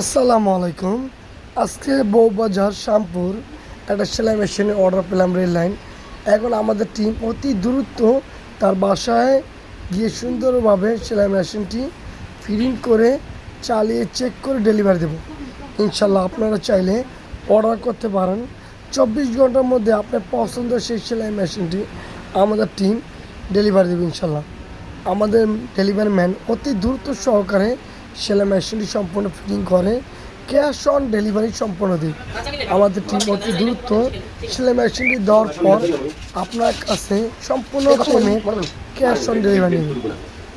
আসসালামু আলাইকুম। আজকে বউবাজার শ্যামপুর একটা সেলাই মেশিনে অর্ডার পেলাম রেল লাইন এখন আমাদের টিম অতি দ্রুত তার বাসায় গিয়ে সুন্দরভাবে সেলাই মেশিনটি ফিটিং করে, চালিয়ে চেক করে ডেলিভারি দেবো। ইনশাল্লাহ আপনারা চাইলে অর্ডার করতে পারেন। চব্বিশ ঘণ্টার মধ্যে আপনার পছন্দের সেই সেলাই মেশিনটি আমাদের টিম ডেলিভারি দেবে ইনশাল্লাহ আমাদের ডেলিভারি ম্যান অতি দ্রুত সহকারে সেলাই মেশিনটি সম্পূর্ণ ফিটিং করে ক্যাশ অন ডেলিভারি সম্পূর্ণ দিই আমাদের টিম অতি দ্রুত সেলাই মেশিনটি দেওয়ার পর আপনার কাছে সম্পূর্ণ পেমেন্ট ক্যাশ অন ডেলিভারি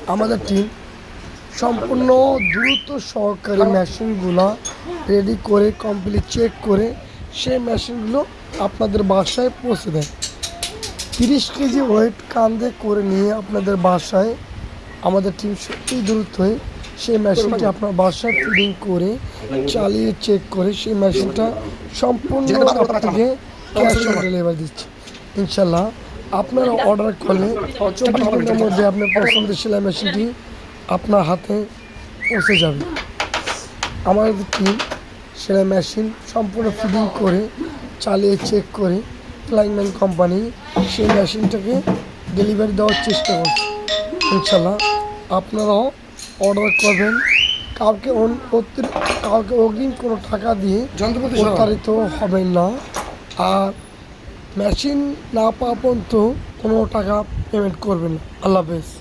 আমাদের টিম সম্পূর্ণ দ্রুত সহকারে মেশিনগুলো রেডি করে কমপ্লিট চেক করে সেই মেশিনগুলো আপনাদের বাসায় পৌঁছে দেয়। তিরিশ কেজি ওয়েট কান্দে করে নিয়ে আপনাদের বাসায় আমাদের টিম সত্যিই দ্রুত হয়ে সেই মেশিনটি আপনার বাসায় ফিডিং করে চালিয়ে চেক করে সেই মেশিনটা সম্পূর্ণ আপনাকে ক্যাশ অন ডেলিভারি দিচ্ছে। ইনশাল্লাহ আপনারা অর্ডার করলে চব্বিশ ঘণ্টার মধ্যে আপনার পছন্দের সেলাই মেশিনটি আপনার হাতে পৌঁছে যাবে। আমাদের টিম সেলাই মেশিন সম্পূর্ণ ফিডিং করে চালিয়ে চেক করে ফ্লাইংম্যান কোম্পানি সেই মেশিনটাকে ডেলিভারি দেওয়ার চেষ্টা করছে। ইনশাল্লাহ আপনারাও অর্ডার করবেন। কাউকে কাউকে অগ্রিম কোনো টাকা দিয়ে। প্রতারিত হবেন না। আর মেশিন না পাওয়া পর্যন্ত কোনো টাকা পেমেন্ট করবেন না। আল্লাহ হাফেজ।